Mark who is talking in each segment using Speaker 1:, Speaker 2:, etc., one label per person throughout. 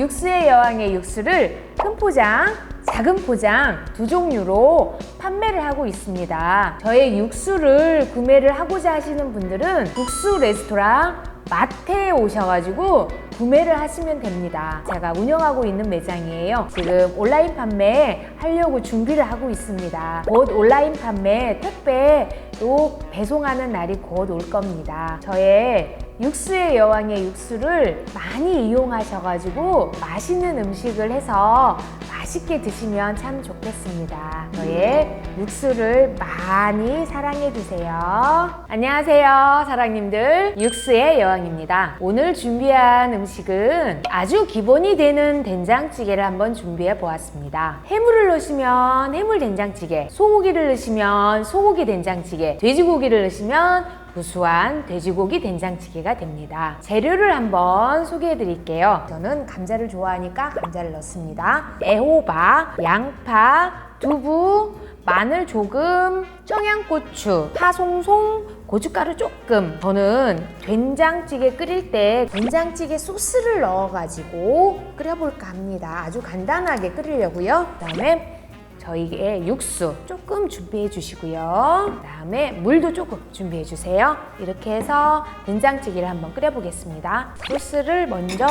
Speaker 1: 육수의 여왕의 육수를 큰 포장, 작은 포장 두 종류로 판매를 하고 있습니다. 저의 육수를 구매를 하고자 하시는 분들은 국수 레스토랑 마트에 오셔가지고 구매를 하시면 됩니다. 제가 운영하고 있는 매장이에요. 지금 온라인 판매 하려고 준비를 하고 있습니다. 곧 온라인 판매 택배로 배송하는 날이 곧 올 겁니다. 저의 육수의 여왕의 육수를 많이 이용하셔가지고 맛있는 음식을 해서 맛있게 드시면 참 좋겠습니다. 저의 육수를 많이 사랑해주세요. 안녕하세요, 사랑님들. 육수의 여왕입니다. 오늘 준비한 음식은 아주 기본이 되는 된장찌개를 한번 준비해 보았습니다. 해물을 넣으시면 해물 된장찌개, 소고기를 넣으시면 소고기 된장찌개, 돼지고기를 넣으시면 구수한 돼지고기 된장찌개가 됩니다. 재료를 한번 소개해 드릴게요. 저는 감자를 좋아하니까 감자를 넣습니다. 애호박, 양파, 두부, 마늘 조금, 청양고추, 파송송, 고춧가루 조금. 저는 된장찌개 끓일 때 된장찌개 소스를 넣어가지고 끓여볼까 합니다. 아주 간단하게 끓이려고요. 그 다음에 저희의 육수 조금 준비해 주시고요. 그 다음에 물도 조금 준비해 주세요. 이렇게 해서 된장찌개를 한번 끓여 보겠습니다. 소스를 먼저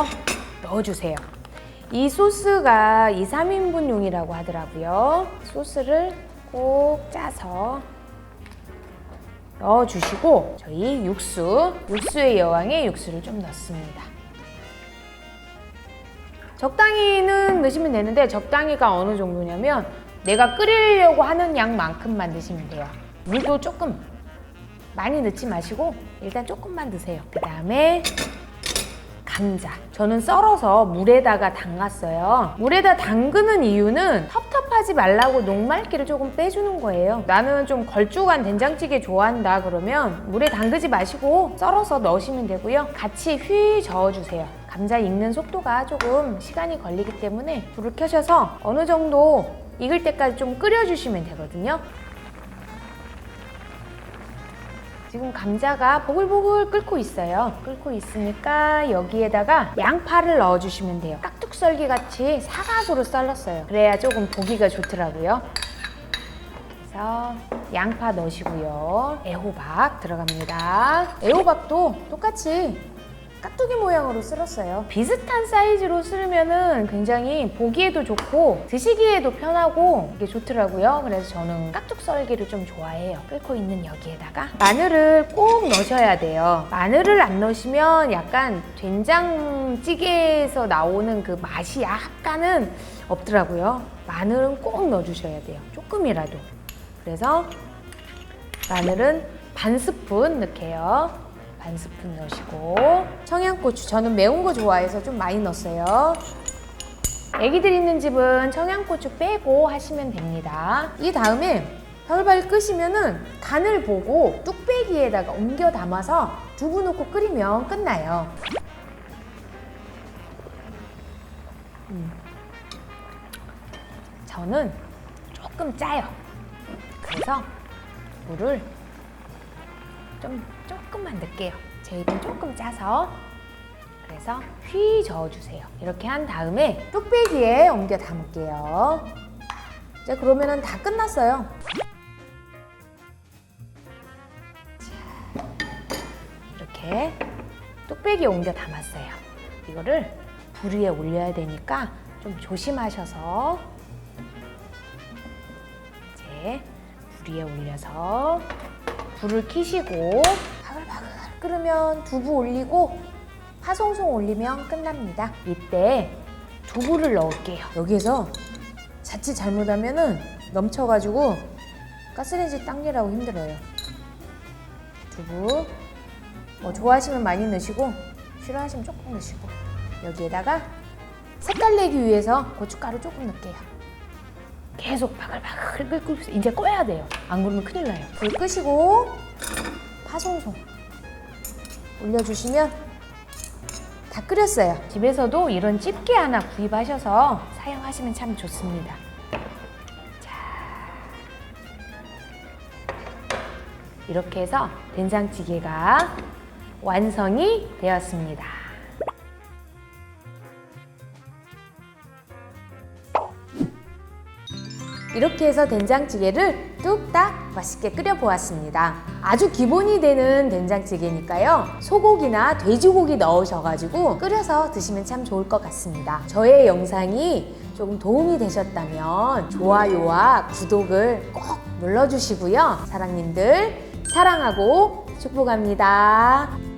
Speaker 1: 넣어 주세요. 이 소스가 2, 3인분용이라고 하더라고요. 소스를 꼭 짜서 넣어 주시고 저희 육수, 육수의 여왕의 육수를 좀 넣습니다. 적당히는 넣으시면 되는데 적당히가 어느 정도냐면 내가 끓이려고 하는 양만큼만 넣으시면 돼요. 물도 조금 많이 넣지 마시고 일단 조금만 넣으세요. 그 다음에 감자. 저는 썰어서 물에다가 담갔어요. 물에다 담그는 이유는 텁텁하지 말라고 녹말기를 조금 빼주는 거예요. 나는 좀 걸쭉한 된장찌개 좋아한다 그러면 물에 담그지 마시고 썰어서 넣으시면 되고요. 같이 휘 저어주세요. 감자 익는 속도가 조금 시간이 걸리기 때문에 불을 켜셔서 어느 정도 익을 때까지 좀 끓여주시면 되거든요. 지금 감자가 보글보글 끓고 있어요. 끓고 있으니까 여기에다가 양파를 넣어주시면 돼요. 깍둑썰기 같이 사각으로 썰었어요. 그래야 조금 보기가 좋더라고요. 그래서 양파 넣으시고요. 애호박 들어갑니다. 애호박도 똑같이 깍두기 모양으로 쓸었어요. 비슷한 사이즈로 쓸면은 굉장히 보기에도 좋고 드시기에도 편하고 이게 좋더라고요. 그래서 저는 깍둑 썰기를 좀 좋아해요. 끓고 있는 여기에다가 마늘을 꼭 넣으셔야 돼요. 마늘을 안 넣으시면 약간 된장찌개에서 나오는 그 맛이 약간은 없더라고요. 마늘은 꼭 넣어주셔야 돼요. 조금이라도. 그래서 마늘은 반 스푼 넣게요. 반 스푼 넣으시고 청양고추 저는 매운 거 좋아해서 좀 많이 넣었어요. 애기들 있는 집은 청양고추 빼고 하시면 됩니다. 이 다음에 별발 끄시면은 간을 보고 뚝배기에다가 옮겨 담아서 두부 넣고 끓이면 끝나요. 음. 저는 조금 짜요. 그래서 물을 좀 조금만 넣을게요. 제 입은 조금 짜서 그래서 휘 저어주세요. 이렇게 한 다음에 뚝배기에 옮겨 담을게요. 이제 그러면은 다 끝났어요. 자, 이렇게 뚝배기에 옮겨 담았어요. 이거를 불 위에 올려야 되니까 좀 조심하셔서 이제 불 위에 올려서 불을 켜시고 바글바글 끓으면 두부 올리고 파송송 올리면 끝납니다. 이때 두부를 넣을게요. 여기에서 자칫 잘못하면은 넘쳐가지고 가스레인지 당기라고 힘들어요. 두부 뭐 좋아하시면 많이 넣으시고 싫어하시면 조금 넣으시고 여기에다가 색깔 내기 위해서 고춧가루 조금 넣을게요. 계속 바글바글 끓고 있어요. 이제 꺼야 돼요. 안 그러면 큰일 나요. 불 끄시고 파송송 올려주시면 다 끓였어요. 집에서도 이런 집게 하나 구입하셔서 사용하시면 참 좋습니다. 자, 이렇게 해서 된장찌개가 완성이 되었습니다. 이렇게 해서 된장찌개를 뚝딱 맛있게 끓여보았습니다. 아주 기본이 되는 된장찌개니까요. 소고기나 돼지고기 넣으셔가지고 끓여서 드시면 참 좋을 것 같습니다. 저의 영상이 조금 도움이 되셨다면 좋아요와 구독을 꼭 눌러주시고요. 사랑님들 사랑하고 축복합니다.